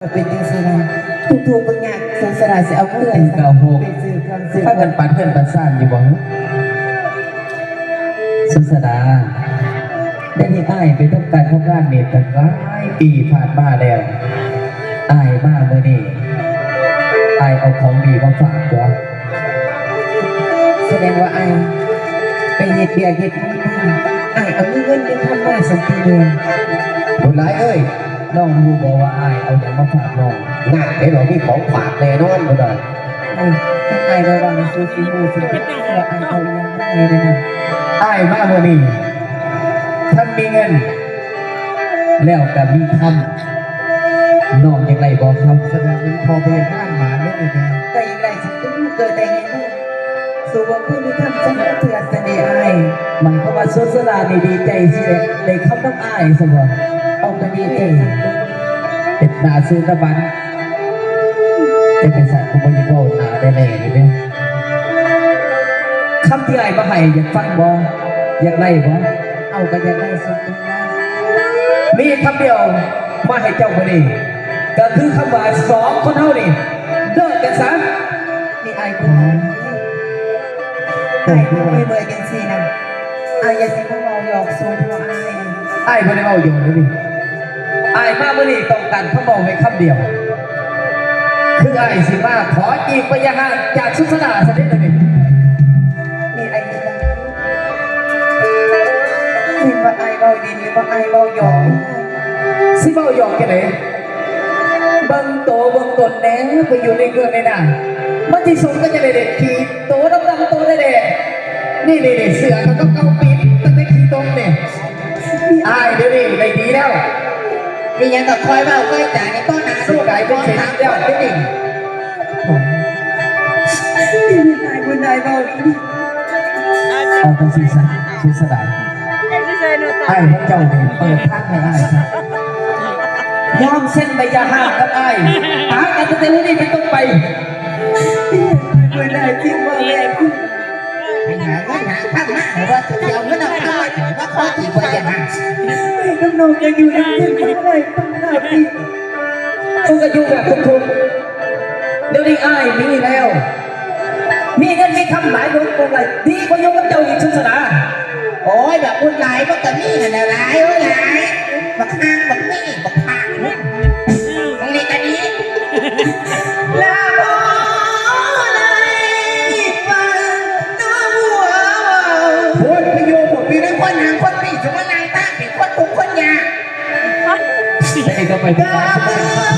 เป็นจังซี่นะทุกๆบางอย่างสงสารสิเอาเงินเป็นเก่าหกไปซื้อเครื่องซื้อถ้ากันปันเพื่อนปันซ่านอยู่บ่ฮะสุสดาได้ที่อ้ายไปต้องการทำงานเมตตั้งหลายปีผ่านมาแล้วอ้ายมาเมื่อนี้อ้ายเอาของดีมาฝากตัวแสดงว่าไอ้ไปเฮ็ดเบียร์เฮ็ดงานไอ้เอาเงินไปทำมาสักทีเดียวบุญหลายเอ้ย น้องรู้บอกว่าอายเอาอย่างมาฝากน้องงานไอ้เรามีของฝากแน่นอนบ่ได้ไอ้ไอ้ระวังซูซีฮูสิเฮ็ดว่าไอ้เอาอยังไงเลยนะอ้ายมาเมื่อนี้ท่านมีเงิน แล้วก็มีคำน้องยังไงบอกครับแสดงว่าพอไปบ้านหมาได้เลยนะก็ยังได้สิตุ้มเกิดได้ไงเนาะสู่ว่าผู้มีทำจังเถื่อนเสน่ห์ไอ้หมายความว่าสุสลาดีใจสิเลยคำน้ำอ้ายสมบัติ เอาก็ดีเอเป็นนาซื้อตะบันจะเป็นสัตว์ผู้บริโภคนาได้เลยนี่เนี่ยคำที่ไอ้มาให้อยากฟังบ่อยากไล่บ่เอาก็ยังได้สุดตุ้มว่ามีคำเดียวมาให้เจ้าคนนี้ก็คือคำว่าสองคนเท่านี่เลิกกันซะมีไอ้คนไหนไอ้คนไม่เบื่อกันสินะไอ้ยาสิมาเราหยอกสูงเพราไอ้อ้ายบ่ได้เอาอยู่นี่นี่ อ้ายมาเมื่อนี้ต้องการคำบอกในคำเดียว คืออ้ายสิมาขอจีบปยาหาจากสุสลาสักนิดหนึ่งมีไอ้คนไหนเห็นว่าไอ้เบาดินหรือว่าไอ้เบาหยอกสิเบาหยอกกันเลยบังโตบังตนแน่ไปอยู่ในเกลือในหน้ามันที่สุดก็จะได้เด็ดขี่โตดำดำโตได้เด็ดนี่นี่นี่เสือเขาก็เกาปิดตั้งแต่ขี่ตรงเนี่ยอายเดี๋ยวนี้ได้ดีแล้ว มียังกับคอยเบาคอยจ่าในต้นนาสู้ไก่เป็นเศรษฐีแล้วเป็นหนึ่งที่มีไอ้คนไหนเบาดิเอาเป็นสีสันสุดสดายไอ้พระเจ้าเนี่ยเปิดทางให้ไอ้ครับยอมเส้นใบยาห้ากับไอ้หากันตั้งแต่วันนี้เป็นต้นไปคนไหนที่ว่าแม่คุณไปหาเงินหาข้ามมาหรือว่าจะ มาหรือว่าข้อที่ควรจะมาไอ้น้องยังอยู่ในเรื่องอะไรต้องหน้าพี่มึงก็อยู่แบบทุกๆเดี๋ยวนี้อายมีแล้ว มีเงินมีคำหลายคนคงไรดีกว่ายกกับเจ้าอีกชุดสนาโอ้ยแบบบุญหลายบักกะมี่นั่นแหละหลายโอ้ยหลายบักห้า นหางคนนี่สมนางตั้งเป็นคนทุกคนยากแต่เองก็ไปทุกวันทุกวันทุกวันเนี่ย